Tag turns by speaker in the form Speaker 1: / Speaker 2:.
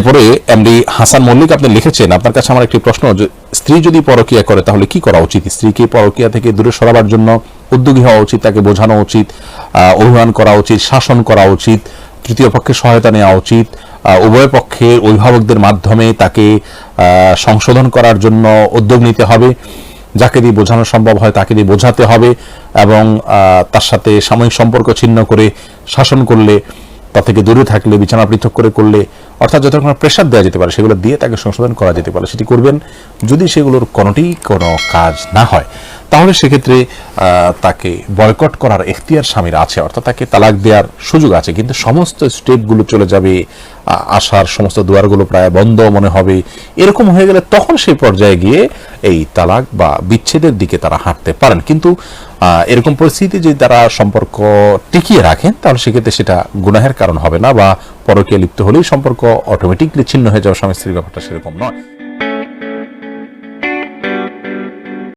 Speaker 1: এরপরে এমডি হাসান মল্লিক আপনি লিখেছেন, আপনার কাছে আমার একটি প্রশ্ন স্ত্রী যদি পরকিয়া করে তাহলে কি করা উচিত? স্ত্রীকে পরকিয়া থেকে দূরে সরাবার জন্য উদ্যোগী হওয়া উচিত, তাকে বোঝানো উচিত অভিমান করা উচিত, শাসন করা উচিত, তৃতীয় পক্ষের সহায়তা নেওয়া উচিত উভয় পক্ষের অভিভাবকদের মাধ্যমে তাকে সংশোধন করার জন্য উদ্যোগ নিতে হবে, যাকে দিয়ে বোঝানো সম্ভব হয় তাকে দিয়ে বোঝাতে হবে এবং তার সাথে সাময়িক সম্পর্ক ছিন্ন করে শাসন করলে তা থেকে দূরে থাকলে, বিছানা পৃথক করে করলে, অর্থাৎ যত রকমের প্রেশার দেওয়া যেতে পারে, সেগুলো দিয়ে তাকে সংশোধন করা যেতে পারে। সেটি করবেন যদি সেগুলোর কোনোটি কোনো কাজ না হয়। তাহলে সেক্ষেত্রে তাকে বয়কট করার এখতিয়ার স্বামীর আছে, অর্থাৎ তাকে তালাক দেওয়ার সুযোগ আছে। কিন্তু সমস্ত স্টেপগুলো চলে যাবে আসার সমস্ত দুয়ারগুলো প্রায় বন্ধ মনে হবে। এরকম হয়ে গেলে তখন সেই পর্যায়ে গিয়ে এই তালাক বা বিচ্ছেদের দিকে তারা হাঁটতে পারেন। কিন্তু এরকম পরিস্থিতি যদি তারা সম্পর্ক টিকিয়ে রাখেন, তাহলে সেক্ষেত্রে সেটা গুনাহের কারণ হবে না বা পরকে লিপ্ত হলেই সম্পর্ক অটোমেটিকলি ছিন্ন হয়ে যাওয়া স্বামী স্ত্রীর ব্যাপারটা সেরকম নয়।